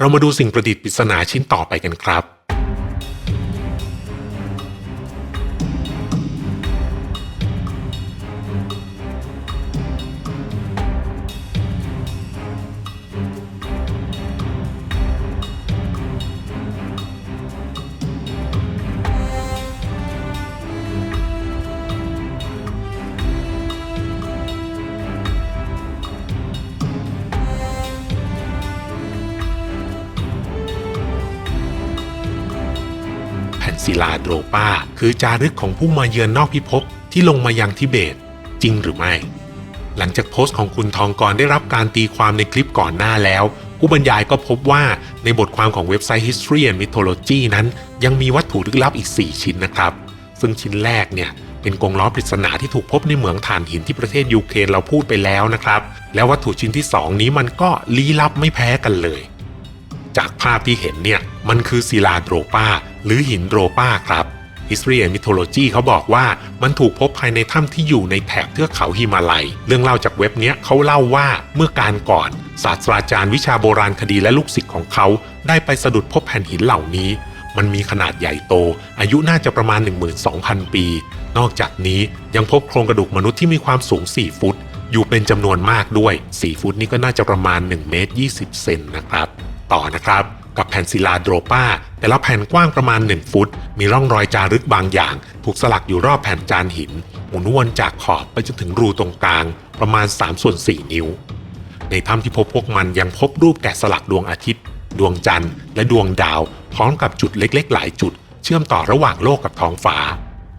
เรามาดูสิ่งประดิษฐ์ปริศนาชิ้นต่อไปกันครับ ผ่นศิลาโดรปาคือจารึกของผู้มาเยือนนอกพิภพที่ลงมายังทิเบต จริงหรือไม่ หลังจากโพสต์ของคุณทองกรได้รับการตีความในคลิปก่อนหน้าแล้ว ผู้บรรยายก็พบว่าในบทความของเว็บไซต์ History and Mythology นั้น ยังมีวัตถุลึกลับอีก 4 ชิ้นนะครับ ซึ่งชิ้นแรกเนี่ยเป็นกงล้อปริศนาที่ถูกพบในเหมืองถ่านหินที่ประเทศยูเครนเราพูดไปแล้วนะครับ แล้ววัตถุชิ้นที่ 2 นี้มันก็ลี้ลับไม่แพ้กันเลย จากภาพที่เห็นเนี่ยมันคือศิลาโดรปาหรือหินโดรปาครับ History and Mythology เขาบอกว่ามันถูกพบภายในถ้ำที่อยู่ในแถบเทือกเขาฮิมาลัย เรื่องเล่าจากเว็บเนี้ยเขาเล่าว่าเมื่อการก่อนศาสตราจารย์วิชาโบราณคดีและลูกศิษย์ของเขา ได้ไปสะดุดพบแผ่นหินเหล่านี้ มันมีขนาดใหญ่โต อายุน่าจะประมาณ 12,000 ปี นอกจากนี้ยังพบโครงกระดูกมนุษย์ที่มีความสูง 4 ฟุต อยู่เป็นจำนวนมากด้วย 4 ฟุตนี่ก็น่าจะประมาณ1เมตร20 เซนนะครับ ต่อนะครับ กับแผ่นศิลาโดรปาแต่ละแผ่นกว้างประมาณ 1 ฟุต มีร่องรอยจารึกบางอย่าง ถูกสลักอยู่รอบแผ่นจานหิน หมุนวนจากขอบไปจนถึงรูตรงกลาง ประมาณ3ส่วน4นิ้ว ในถ้ำที่พบพวกมันยังพบรูปแกะสลักดวงอาทิตย์ ดวงจันทร์และดวงดาว พร้อมกับจุดเล็กๆ หลายจุด เชื่อมต่อระหว่างโลกกับท้องฟ้า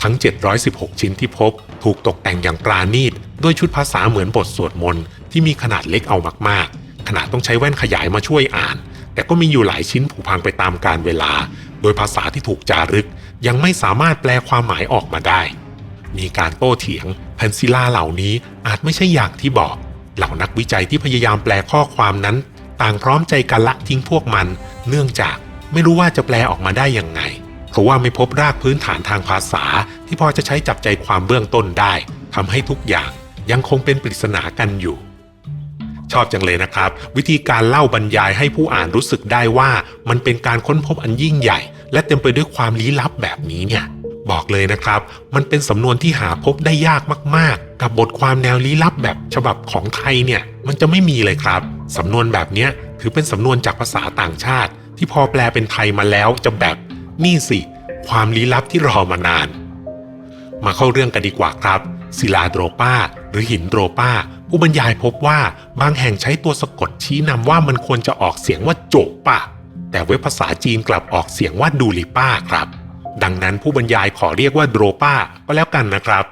ทั้ง 716 ชิ้นที่พบ ถูกตกแต่งอย่างปราณีต ด้วยชุดภาษาเหมือนบทสวดมนต์ที่มีขนาดเล็กเอามากๆ ขนาดต้องใช้แว่นขยายมาช่วยอ่าน แต่ก็มีอยู่หลายชิ้นผุพังไปตามกาลเวลา โดยภาษาที่ถูกจารึก ยังไม่สามารถแปลความหมายออกมาได้ มีการโต้เถียงแผ่นศิลาเหล่านี้อาจไม่ใช่อย่างที่บอก เหล่านักวิจัยที่พยายามแปลข้อความนั้น ต่างพร้อมใจกันละทิ้งพวกมัน เนื่องจากไม่รู้ว่าจะแปลออกมาได้อยังไงเพราะว่าไม่พบรากพื้นฐานทางภาษา ที่พอจะใช้จับใจความเบื้องต้นได้ทำให้ทุกอย่างยังคงเป็นปริศนากันอยู่ ชอบจังเลยนะครับ วิธีการเล่าบรรยายให้ผู้อ่านรู้สึกได้ว่ามันเป็นการค้นพบอันยิ่งใหญ่ และเต็มไปด้วยความลี้ลับแบบนี้เนี่ยบอกเลยนะครับ มันเป็นสำนวนที่หาพบได้ยากมากๆ กับบทความแนวลี้ลับแบบฉบับของไทยเนี่ยมันจะไม่มีเลยครับสำนวนแบบนี้ถือเป็นสำนวนจากภาษาต่างชาติ ที่พอแปลเป็นไทยมาแล้วจะแบบนี่สิ ความลี้ลับที่รอมานาน มาเข้าเรื่องกันดีกว่าครับ ศิลาโดรปาหรือหินโดรปา ผู้บรรยายพบว่าบางแห่งใช้ตัวสะกดชี้นำว่ามันควรจะออกเสียงว่าโจปาแต่เว็บภาษาจีนกลับออกเสียงว่าดูลิป้าครับ ดังนั้นผู้บรรยายขอเรียกว่าโดรปาก็แล้วกันนะครับ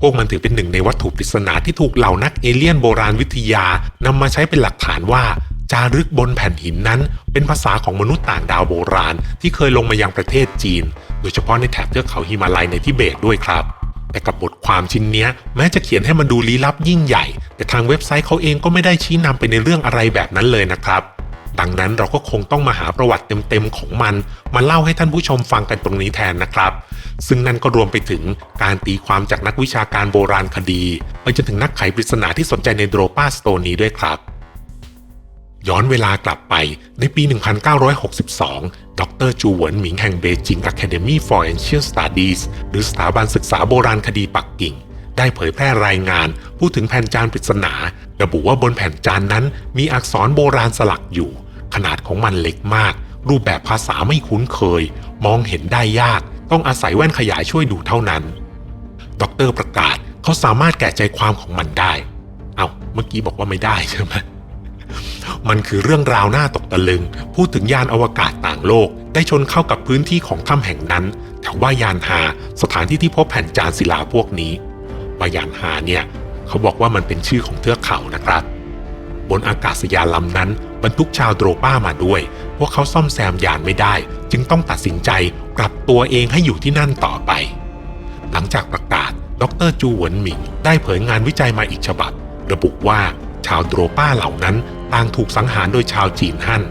พวกมันถือเป็นหนึ่งในวัตถุปริศนาที่ถูกเหล่านักเอเลี่ยนโบราณวิทยานำมาใช้เป็นหลักฐานว่าจารึกบนแผ่นหินนั้น เป็นภาษาของมนุษย์ต่างดาวโบราณ ที่เคยลงมายังประเทศจีน โดยเฉพาะในแถบเทือกเขาฮิมาลัยในทิเบตด้วยครับ แต่กับบทความชิ้นนี้แม้จะเขียนให้มันดูลี้ลับยิ่งใหญ่ แต่ทางเว็บไซต์เขาเองก็ไม่ได้ชี้นำไปในเรื่องอะไรแบบนั้นเลยนะครับ ดังนั้นเราก็คงต้องมาหาประวัติเต็มๆของมัน มาเล่าให้ท่านผู้ชมฟังกันตรงนี้แทนนะครับ ซึ่งนั่นก็รวมไปถึงการตีความจากนักวิชาการโบราณคดี ไปจนถึงนักไขปริศนาที่สนใจในโดรปาสโตนี้ด้วยครับ ย้อนเวลากลับไปในปี 1962 ดรจูเหวินหมิงแห่งเบจิง Academy for Ancient Studies หรือสถาบันศึกษาโบราณคดีปักกิ่ง ได้เผยแพร่รายงาน พูดถึงแผ่นจานปริศนา ระบุว่าบนแผ่นจานนั้นมีอักษรโบราณสลักอยู่ ขนาดของมันเล็กมาก รูปแบบภาษาไม่คุ้นเคย มองเห็นได้ยาก ต้องอาศัยแว่นขยายช่วยดูเท่านั้น ดรประกาศเขาสามารถแกะใจความของมันได้ เอา้าเมื่อกี้บอกว่าไม่ได้ใช่ไหม มันคือเรื่องราวหน้าตกตะลึง พูดถึงยานอวกาศต่างโลก ได้ชนเข้ากับพื้นที่ของถ้ำแห่งนั้นแถวว่ายานฮาสถานที่ที่พบแผ่นจานศิลาพวกนี้ว่ายานฮาเนี่ย เขาบอกว่ามันเป็นชื่อของเทือกเขานะครับ บนอากาศยานลำนั้น บรรทุกชาวโดรป้ามาด้วย พวกเขาซ่อมแซมยานไม่ได้ จึงต้องตัดสินใจกลับตัวเองให้อยู่ที่นั่นต่อไป หลังจากประกาศ ดรจูเหวินหมิง ได้เผยงานวิจัยมาอีกฉบับ ระบุว่าชาวโดรป้าเหล่านั้น ต่างถูกสังหารโดยชาวจีนฮั่น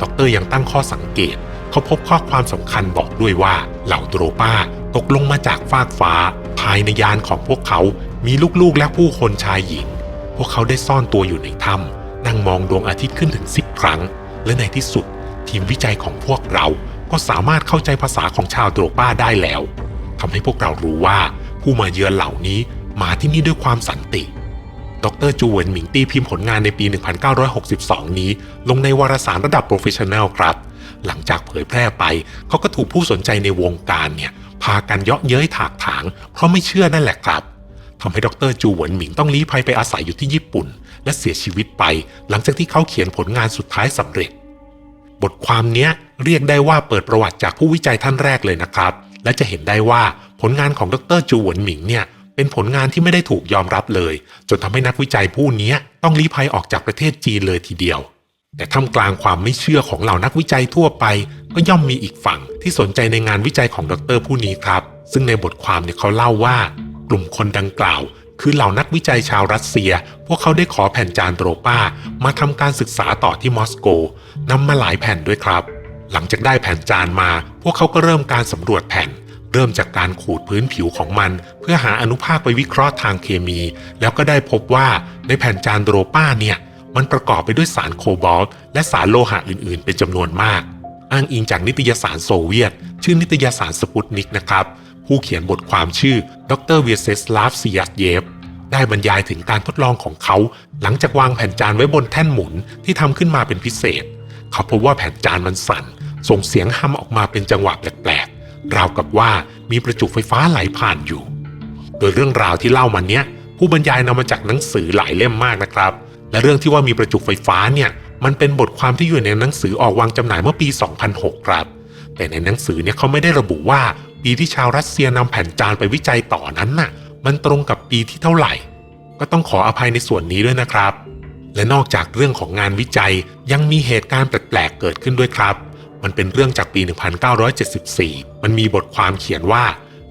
ดอกเตอร์ยังตั้งข้อสังเกต เขาพบข้อความสำคัญบอกด้วยว่าเหล่าโดรป้าตกลงมาจากฟากฟ้า ภายในยานของพวกเขา มีลูกๆและผู้คนชายหญิง พวกเขาได้ซ่อนตัวอยู่ในถ้ำนั่งมองดวงอาทิตย์ขึ้นถึงสิบครั้ง และในที่สุด ทีมวิจัยของพวกเราก็สามารถเข้าใจภาษาของชาวโดรป้าได้แล้วทำให้พวกเรารู้ว่า ผู้มาเยือนเหล่านี้มาที่นี่ด้วยความสันติ ดรจูเวินหมิงตีพิมพ์ผลงานในปี 1962 นี้ ลงในวารสารระดับโปรเฟชชั่นแนลครับ หลังจากเผยแพร่ไป เขาก็ถูกผู้สนใจในวงการเนี่ย พากันเยาะเย้ยถากถาง เพราะไม่เชื่อนั่นแหละครับทำให้ดรจูเหวินหมิงต้องลี้ภัยไปอาศัยอยู่ที่ญี่ปุ่น และเสียชีวิตไป หลังจากที่เขาเขียนผลงานสุดท้ายสำเร็จ บทความนี้เรียกได้ว่าเปิดประวัติจากผู้วิจัยท่านแรกเลยนะครับ และจะเห็นได้ว่าผลงานของดรจูเหวินหมิงเนี่ย เป็นผลงานที่ไม่ได้ถูกยอมรับเลย จนทำให้นักวิจัยผู้นี้ต้องลี้ภัยออกจากประเทศจีนเลยทีเดียว แต่ท่ามกลางความไม่เชื่อของเหล่านักวิจัยทั่วไป ก็ย่อมมีอีกฝั่งที่สนใจในงานวิจัยของดรผู้นี้ครับ ซึ่งในบทความเนี่ยเขาเล่าว่า กลุ่มคนดังกล่าว คือเหล่านักวิจัยชาวรัสเซีย พวกเขาได้ขอแผ่นจานโตรป้า มาทำการศึกษาต่อที่มอสโกนำมาหลายแผ่นด้วยครับ หลังจากได้แผ่นจานมา พวกเขาก็เริ่มการสำรวจแผ่น เริ่มจากการขูดพื้นผิวของมัน เพื่อหาอนุภาคไปวิเคราะห์ทางเคมี แล้วก็ได้พบว่าในแผ่นจานโดรป้าเนี่ย มันประกอบไปด้วยสารโคบอลต์และสารโลหะอื่น ๆ เป็นจำนวนมาก อ้างอิงจากนิตยสารโซเวียต ชื่อนิตยสารสปุตนิกนะครับ ผู้เขียนบทความชื่อ ดรเวียเซสลาฟซิยัสเยฟได้บรรยายถึงการทดลองของเขา หลังจากวางแผ่นจานไว้บนแท่นหมุนที่ทำขึ้นมาเป็นพิเศษ เขาพบว่าแผ่นจานมันสั่น ส่งเสียงฮัมออกมาเป็นจังหวะแปลก ราวกับว่ามีประจุไฟฟ้าไหลผ่านอยู่ โดยเรื่องราวที่เล่ามาเนี้ยผู้บรรยายนำมาจากหนังสือหลายเล่มมากนะครับ และเรื่องที่ว่ามีประจุไฟฟ้าเนี่ยมันเป็นบทความที่อยู่ในหนังสือออกวางจำหน่ายเมื่อปี 2006 ครับ แต่ในหนังสือเนี่ยเขาไม่ได้ระบุว่า ปีที่ชาวรัสเซียนำแผ่นจานไปวิจัยต่อนั้นน่ะ มันตรงกับปีที่เท่าไหร่ ก็ต้องขออภัยในส่วนนี้ด้วยนะครับ และนอกจากเรื่องของงานวิจัยยังมีเหตุการณ์แปลกๆเกิดขึ้นด้วยครับ มันเป็นเรื่องจากปี 1974 มันมีบทความเขียนว่า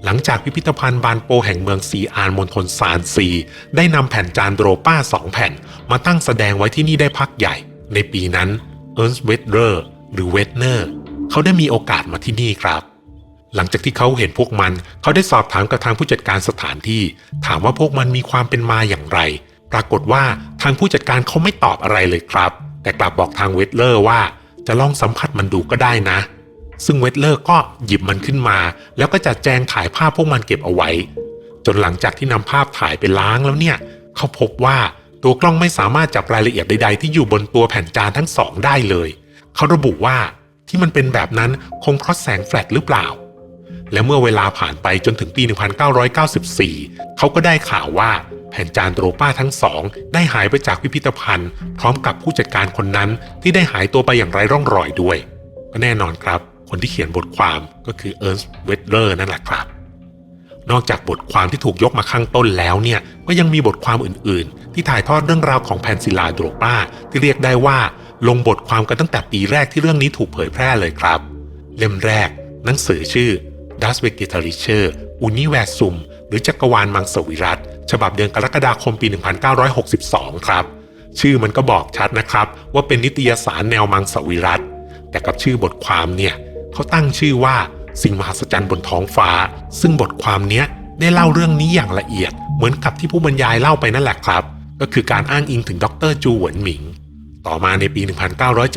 หลังจากพิพิธภัณฑ์บานโปแห่งเมืองซีอานมณฑลซานซี ได้นำแผ่นจานโดรป้าสองแผ่น มาตั้งแสดงไว้ที่นี่ได้พักใหญ่ ในปีนั้นเอิร์นส์เวดเดอร์หรือเวดเนอร์เขาได้มีโอกาสมาที่นี่ครับ หลังจากที่เขาเห็นพวกมัน เขาได้สอบถามกับทางผู้จัดการสถานที่ ถามว่าพวกมันมีความเป็นมาอย่างไร ปรากฏว่าทางผู้จัดการเขาไม่ตอบอะไรเลยครับ แต่กลับบอกทางเวดเลอร์ว่า จะลองสัมผัสมันดูก็ได้นะ ซึ่งเวดเลอร์ก็หยิบมันขึ้นมา แล้วก็จัดแจงถ่ายภาพพวกมันเก็บเอาไว้ จนหลังจากที่นำภาพถ่ายไปล้างแล้วเนี่ย เขาพบว่าตัวกล้องไม่สามารถจับรายละเอียดใดๆ ที่อยู่บนตัวแผ่นจานทั้งสองได้เลย เขาระบุว่าที่มันเป็นแบบนั้นคงเพราะแสงแฟลชหรือเปล่า และเมื่อเวลาผ่านไปจนถึงปี 1994 เขาก็ได้ข่าวว่า ผ่นจานโตรป้าทั้งสอง ได้หายไปจากพิพิธภัณฑ์ พร้อมกับผู้จัดการคนนั้นที่ได้หายตัวไปอย่างไร้ร่องรอยด้วย ก็แน่นอนครับ คนที่เขียนบทความก็คือเอิร์นส์เวดเลอร์นั่นแหละครับ นอกจากบทความที่ถูกยกมาข้างต้นแล้วเนี่ยก็ยังมีบทความอื่นๆ ที่ถ่ายทอดเรื่องราวของแผ่นศิลาโดรป้า ที่เรียกได้ว่า ลงบทความกันตั้งแต่ปีแรกที่เรื่องนี้ถูกเผยแพร่เลยครับ เล่มแรก หนังสือชื่อ Das Vegetarische Universum หรือจักรวาลมังสวิรัต ฉบับเดือนกรกฎาคมปี 1962 ครับ ชื่อมันก็บอกชัดนะครับ ว่าเป็นนิตยสารแนวมังสวิรัตแต่กับชื่อบทความเนี่ยเขาตั้งชื่อว่าสิ่งมหัศจรรย์บนท้องฟ้า ซึ่งบทความเนี้ยได้เล่าเรื่องนี้อย่างละเอียด เหมือนกับที่ผู้บรรยายเล่าไปนั่นแหละครับ ก็คือการอ้างอิงถึงดรจูหวนหมิง ต่อมาในปี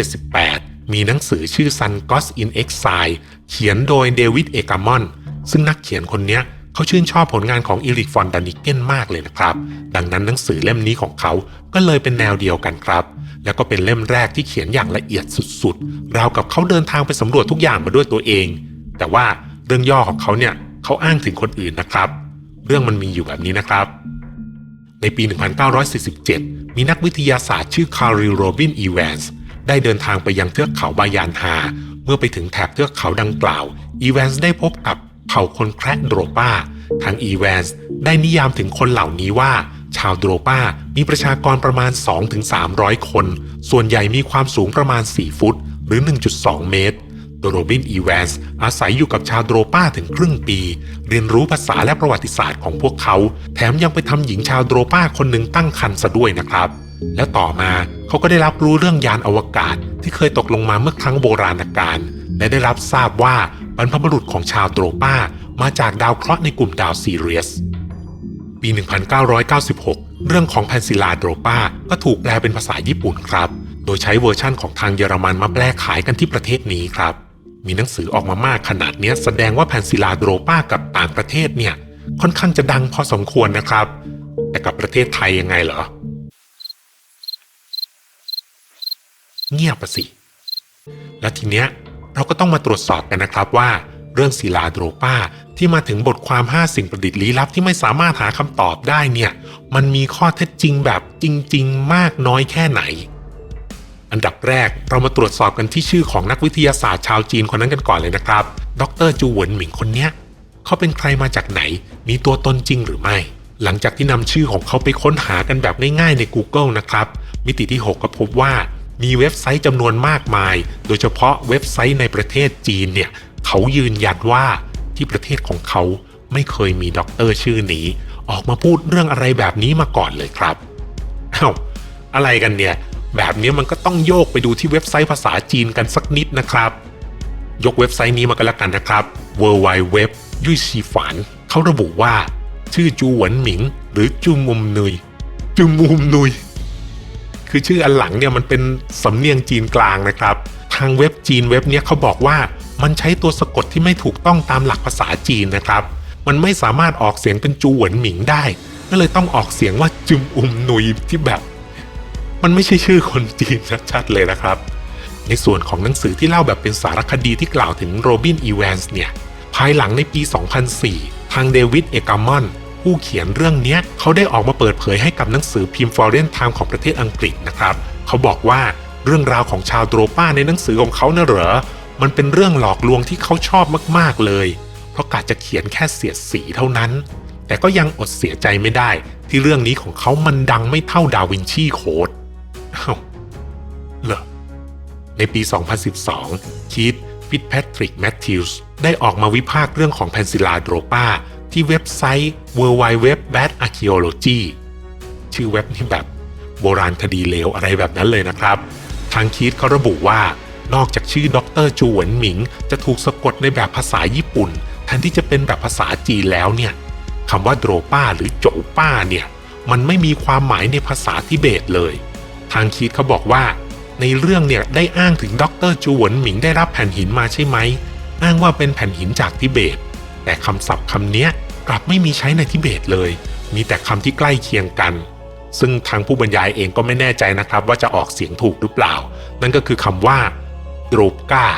1978 มีหนังสือชื่อ Sun Gods in Exile เขียนโดยเดวิดเอกามอน ซึ่งนักเขียนคนนี้ เขาชื่นชอบผลงานของอีริกฟอนดานิเกนมากเลยนะครับ ดังนั้นหนังสือเล่มนี้ของเขาก็เลยเป็นแนวเดียวกันครับ แล้วก็เป็นเล่มแรกที่เขียนอย่างละเอียดสุดๆ ราวกับเขาเดินทางไปสำรวจทุกอย่างมาด้วยตัวเอง แต่ว่าเรื่องย่อของเขาเนี่ยเขาอ้างถึงคนอื่นนะครับ เรื่องมันมีอยู่แบบนี้นะครับ ในปี 1947 มีนักวิทยาศาสตร์ชื่อคาริลโรบินอีแวนส์ได้เดินทางไปยังเทือกเขาบายานฮาเมื่อไปถึงแถบเทือกเขาดังกล่าว อีแวนส์ได้พบกับ เผ่าคนแคระโดรปาทางอีแวนส์ได้นิยามถึงคนเหล่านี้ว่า ชาวโดรปามีประชากรประมาณ 2-300 คน ส่วนใหญ่มีความสูงประมาณ 4 ฟุต หรือ 1.2 เมตร โดโรบินอีแวนส์อาศัยอยู่กับชาวโดรปาถึงครึ่งปี เรียนรู้ภาษาและประวัติศาสตร์ของพวกเขา แถมยังไปทำหญิงชาวโดรปาคนหนึ่งตั้งครรภ์ซะด้วยนะครับ และต่อมาเขาก็ได้รับรู้เรื่องยานอวกาศที่เคยตกลงมาเมื่อครั้งโบราณกาลและได้รับทราบว่า รรพบุรุษของชาวโดรป้ามาจากดาวเคราะห์ในกลุ่มดาวซีเรียส ปี 1996 เรื่องของแพนซิลาโดรป้าก็ถูกแปลเป็นภาษาญี่ปุ่นครับ โดยใช้เวอร์ชั่นของทางเยอรมันมาแปลขายกันที่ประเทศนี้ครับ มีหนังสือออกมามากขนาดนี้แสดงว่าแพนซิลาโดรปากับต่างประเทศเนี่ยค่อนข้างจะดังพอสมควรนะครับ แต่กับประเทศไทยยังไงเหรอ เงียบปะสิ และทีเนี้ย เราก็ต้องมาตรวจสอบกันนะครับว่า เรื่องศิลาโดรปาที่มาถึงบทความ 5 สิ่งประดิษฐ์ลี้ลับที่ไม่สามารถหาคำตอบได้เนี่ย มันมีข้อเท็จจริงแบบจริง ๆ มากน้อยแค่ไหน อันดับแรกเรามาตรวจสอบกันที่ชื่อของนักวิทยาศาสตร์ชาวจีนคนนั้นกันก่อนเลยนะครับ ดรจูเหวินหมิงคนเนี้ยเขาเป็นใครมาจากไหน มีตัวตนจริงหรือไม่ หลังจากที่นำชื่อของเขาไปค้นหากันแบบง่ายๆใน Google นะครับ มิติที่ 6 ก็พบว่า มีเว็บไซต์จำนวนมากมาย โดยเฉพาะเว็บไซต์ในประเทศจีนเนี่ยเขายืนยันว่าที่ประเทศของเขาไม่เคยมีด็อกเตอร์ชื่อนี้ ออกมาพูดเรื่องอะไรแบบนี้มาก่อนเลยครับอ้าวอะไรกันเนี่ย แบบนี้มันก็ต้องโยกไปดูที่เว็บไซต์ภาษาจีนกันสักนิดนะครับ ยกเว็บไซต์นี้มากันละกันนะครับ w w w ยุยชีฝานเขาระบุว่า ชื่อจูหวนหมิง หรือจูมุมนุยจูมุมนุย คือชื่ออันหลังเนี่ยมันเป็นสำเนียงจีนกลางนะครับ ทางเว็บจีนเว็บเนี้ยเขาบอกว่ามันใช้ตัวสะกดที่ไม่ถูกต้องตามหลักภาษาจีนนะครับ มันไม่สามารถออกเสียงเป็นจูหวนหมิงได้ ก็เลยต้องออกเสียงว่าจุมอุมนุยที่แบบ มันไม่ใช่ชื่อคนจีนชัดๆเลยนะครับ ในส่วนของหนังสือที่เล่าแบบเป็นสารคดีที่กล่าวถึงโรบินอีแวนส์เนี่ย ภายหลังในปี 2004 ทางเดวิดเอกามอน ผู้เขียนเรื่องนี้เขาได้ออกมาเปิดเผยให้กับหนังสือพิมพ์ Foreign Time ของประเทศอังกฤษนะครับ เขาบอกว่าเรื่องราวของชาวโดรป้าในหนังสือของเขาเน่ะเหรอ มันเป็นเรื่องหลอกลวงที่เขาชอบมากๆเลย เพราะกาจะเขียนแค่เสียดสีเท่านั้น แต่ก็ยังอดเสียใจไม่ได้ ที่เรื่องนี้ของเขามันดังไม่เท่าดาวินชีโคดอ้าเหรอในปี 2012 คีธฟิตแพทริกแมทธิวส์ได้ออกมาวิพากษ์เรื่องของแพนซิลาโดรปา ที่เว็บไซต์ w w w b a d Archaeology ชื่อเว็บนี่แบบโบราณคดีเลวอะไรแบบนั้นเลยนะครับ ทางคีธเขาระบุว่านอกจากชื่อดรจูหวนหมิง จะถูกสะกดในแบบภาษาญี่ปุ่นแทนที่จะเป็นแบบภาษาจีนแล้วเนี่ยคำว่าโดรป้าหรือโจป้าเนี่ยมันไม่มีความหมายในภาษาทิเบตเลย ทางคีธเขาบอกว่า ในเรื่องเนี่ยได้อ้างถึงดรจูหวนหมิงได้รับแผ่นหินมาใช่ไหม อ้างว่าเป็นแผ่นหินจากทิเบต แต่คำศัพท์คำเนี้ยกลับไม่มีใช้ในทิเบตเลย มีแต่คำที่ใกล้เคียงกัน ซึ่งทางผู้บรรยายเองก็ไม่แน่ใจนะครับว่าจะออกเสียงถูกหรือเปล่า นั่นก็คือคำว่าโดรปกา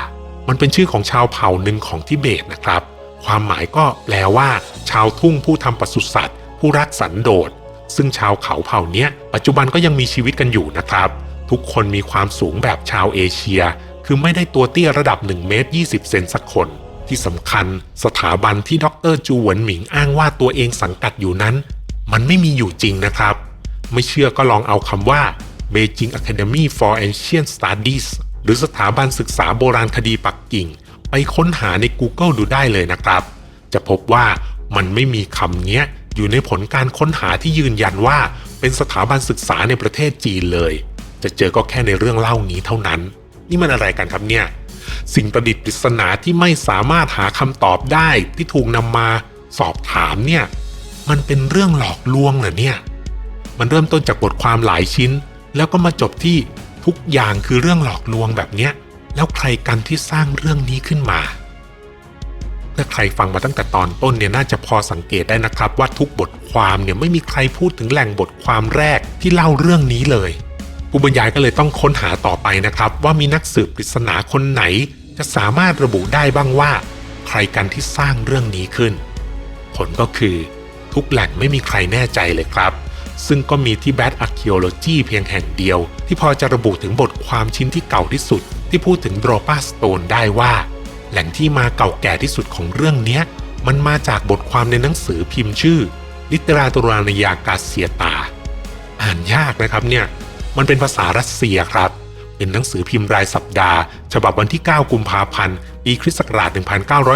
มันเป็นชื่อของชาวเผ่าหนึ่งของทิเบตนะครับ ความหมายก็แปลว่า ชาวทุ่งผู้ทำปศุสัตว์ ผู้รักสันโดษ ซึ่งชาวเขาเผ่าเนี้ยปัจจุบันก็ยังมีชีวิตกันอยู่นะครับ ทุกคนมีความสูงแบบชาวเอเชีย คือไม่ได้ตัวเตี้ยระดับ1เมตร20เซนสักคน ที่สำคัญ สถาบันที่ดรจูหวนหมิงอ้างว่าตัวเองสังกัดอยู่นั้น มันไม่มีอยู่จริงนะครับ ไม่เชื่อก็ลองเอาคำว่า Beijing Academy for Ancient Studies หรือสถาบันศึกษาโบราณคดีปักกิ่ง ไปค้นหาใน Google ดูได้เลยนะครับ จะพบว่ามันไม่มีคำเนี้ยอยู่ในผลการค้นหาที่ยืนยันว่า เป็นสถาบันศึกษาในประเทศจีนเลย จะเจอก็แค่ในเรื่องเล่านี้เท่านั้น นี่มันอะไรกันครับเนี่ย สิ่งประดิษฐ์ปริศนาที่ไม่สามารถหาคำตอบได้ที่ถูกนำมาสอบถามเนี่ย มันเป็นเรื่องหลอกลวงเหรอเนี่ย มันเริ่มต้นจากบทความหลายชิ้น แล้วก็มาจบที่ทุกอย่างคือเรื่องหลอกลวงแบบเนี้ย แล้วใครกันที่สร้างเรื่องนี้ขึ้นมา ถ้าใครฟังมาตั้งแต่ตอนต้นเนี่ยน่าจะพอสังเกตได้นะครับ ว่าทุกบทความเนี่ยไม่มีใครพูดถึงแหล่งบทความแรกที่เล่าเรื่องนี้เลย ผู้บรรยายก็เลยต้องค้นหาต่อไปนะครับ ว่ามีนักสืบปริศนาคนไหน จะสามารถระบุได้บ้างว่า ใครกันที่สร้างเรื่องนี้ขึ้น ผลก็คือทุกแหล่งไม่มีใครแน่ใจเลยครับ ซึ่งก็มีที่ Bad Archaeology เพียงแห่งเดียว ที่พอจะระบุถึงบทความชิ้นที่เก่าที่สุด ที่พูดถึง d r o p a Stone ได้ว่า แหล่งที่มาเก่าแก่ที่สุดของเรื่องนี้มันมาจากบทความในหนังสือพิมพ์ชื่อ Literatura n y a g a s i e t a อ่านยากนะครับเนี่ย มันเป็นภาษารัสเซียครับ เป็นหนังสือพิมพ์รายสัปดาห์ ฉบับวันที่ 9 กุมภาพันธ์ ปีคริสต์ศักราช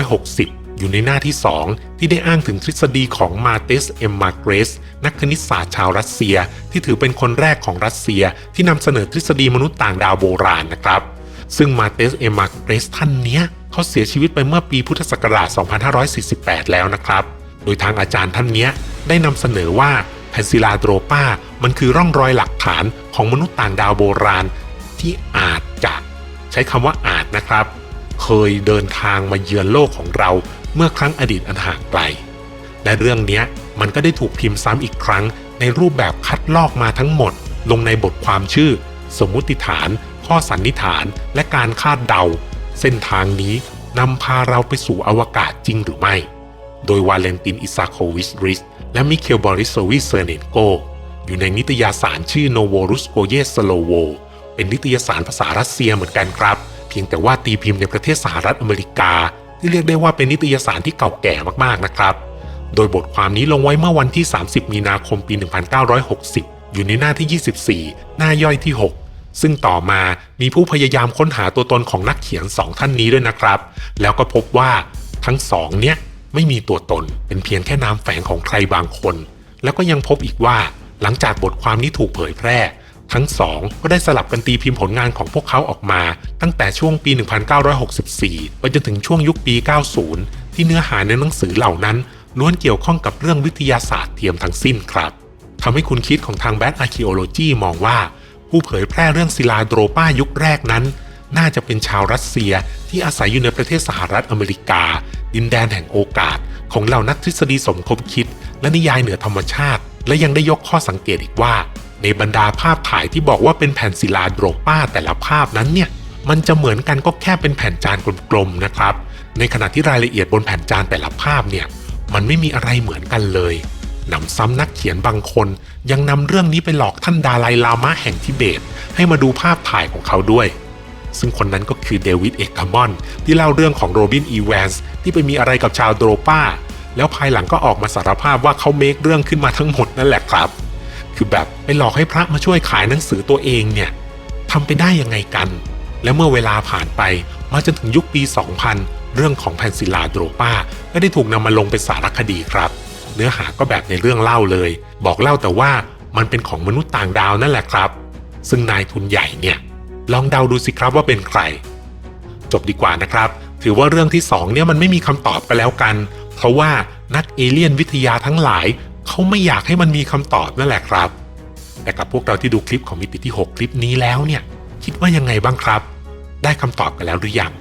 1960 อยู่ในหน้าที่ 2 ที่ได้อ้างถึงทฤษฎีของมาเตสเอ็มมาเกรส นักคณิตศาสตร์ชาวรัสเซีย ที่ถือเป็นคนแรกของรัสเซีย ที่นำเสนอทฤษฎีมนุษย์ต่างดาวโบราณนะครับ ซึ่งมาเตสเอ็มมาเกรสท่านเนี้ยเขาเสียชีวิตไปเมื่อปีพุทธศักราช 2548 แล้วนะครับ โดยทางอาจารย์ท่านเนี้ยได้นำเสนอว่า นซิลาโดรปามันคือร่องรอยหลักฐานของมนุษย์ต่างดาวโบราณ ที่อาจจะใช้คำว่าอาจนะครับ เคยเดินทางมาเยือนโลกของเราเมื่อครั้งอดีตอันห่างไกล และเรื่องนี้มันก็ได้ถูกพิมพ์ซ้ำอีกครั้ง ในรูปแบบคัดลอกมาทั้งหมด ลงในบทความชื่อ สมมุติฐาน ข้อสันนิษฐาน และการคาดเดา เส้นทางนี้นำพาเราไปสู่อวกาศจริงหรือไม่ โดยวาเลนตินอิซาโควิชริส และมิเคลบอริสโซวิเซเนนโก อยู่ในนิตยสารชื่อโนโวรุสโกเยสโลโว เป็นนิตยสารภาษารัสเซียเหมือนกันครับ เพียงแต่ว่าตีพิมพ์ในประเทศสหรัฐอเมริกา ที่เรียกได้ว่าเป็นนิตยสารที่เก่าแก่มากๆนะครับ โดยบทความนี้ลงไว้เมื่อวันที่ 30 มีนาคมปี 1960 อยู่ในหน้าที่ 24 หน้าย่อยที่ 6ซึ่งต่อมามีผู้พยายามค้นหาตัวตนของนักเขียนสองท่านนี้ด้วยนะครับ แล้วก็พบว่าทั้งสองเนี้ย ไม่มีตัวตน เป็นเพียงแค่นามแฝงของใครบางคน แล้วก็ยังพบอีกว่าหลังจากบทความนี้ถูกเผยแพร่ ทั้งสองก็ได้สลับกันตีพิมพ์ผลงานของพวกเขาออกมา ตั้งแต่ช่วงปี 1964 ไปจนถึงช่วงยุคปี 90 ที่เนื้อหาในหนังสือเหล่านั้นล้วนเกี่ยวข้องกับเรื่องวิทยาศาสตร์เทียมทั้งสิ้นครับทำให้คุณคิดของทางแบทอาร์คิโอโลจีมองว่า ผู้เผยแพร่เรื่องศิลาโดรป้ายุคแรกนั้น น่าจะเป็นชาวรัสเซียที่อาศัยอยู่ในประเทศสหรัฐอเมริกา ดินแดนแห่งโอกาส ของเหล่านักทฤษฎีสมคบคิด และนิยายเหนือธรรมชาติ และยังได้ยกข้อสังเกตอีกว่า ในบรรดาภาพถ่ายที่บอกว่าเป็นแผ่นศิลาโดรป้าแต่ละภาพนั้นเนี่ยมันจะเหมือนกันก็แค่เป็นแผ่นจานกลมๆนะครับ ในขณะที่รายละเอียดบนแผ่นจานแต่ละภาพเนี่ยมันไม่มีอะไรเหมือนกันเลยหนำซ้ำนักเขียนบางคน ยังนำเรื่องนี้ไปหลอกท่านดาไลลามะแห่งทิเบต ให้มาดูภาพถ่ายของเขาด้วย ซึ่งคนนั้นก็คือเดวิดเอกามอนที่เล่าเรื่องของโรบินอีแวนส์ที่ไปมีอะไรกับชาวโดรป้า แล้วภายหลังก็ออกมาสารภาพว่าเขาเมคเรื่องขึ้นมาทั้งหมดนั่นแหละครับ คือแบบไปหลอกให้พระมาช่วยขายหนังสือตัวเองเนี่ยทำไปได้ยังไงกัน และเมื่อเวลาผ่านไปมาจนถึงยุคปี 2000 เรื่องของแผ่นศิลาโดรป้าก็ได้ถูกนำมาลงเป็นสารคดีครับ เนื้อหาก็แบบในเรื่องเล่าเลย บอกเล่าแต่ว่ามันเป็นของมนุษย์ต่างดาวนั่นแหละครับ ซึ่งนายทุนใหญ่เนี่ย ลองเดาดูสิครับว่าเป็นใคร จบดีกว่านะครับ ถือว่าเรื่องที่สองเนี่ยมันไม่มีคำตอบกันแล้วกัน เพราะว่านักเอเลี่ยนวิทยาทั้งหลายเขาไม่อยากให้มันมีคำตอบนั่นแหละครับ แต่กับพวกเราที่ดูคลิปของมิติที่ 6 คลิปนี้แล้วเนี่ย คิดว่ายังไงบ้างครับ ได้คำตอบกันแล้วหรือยัง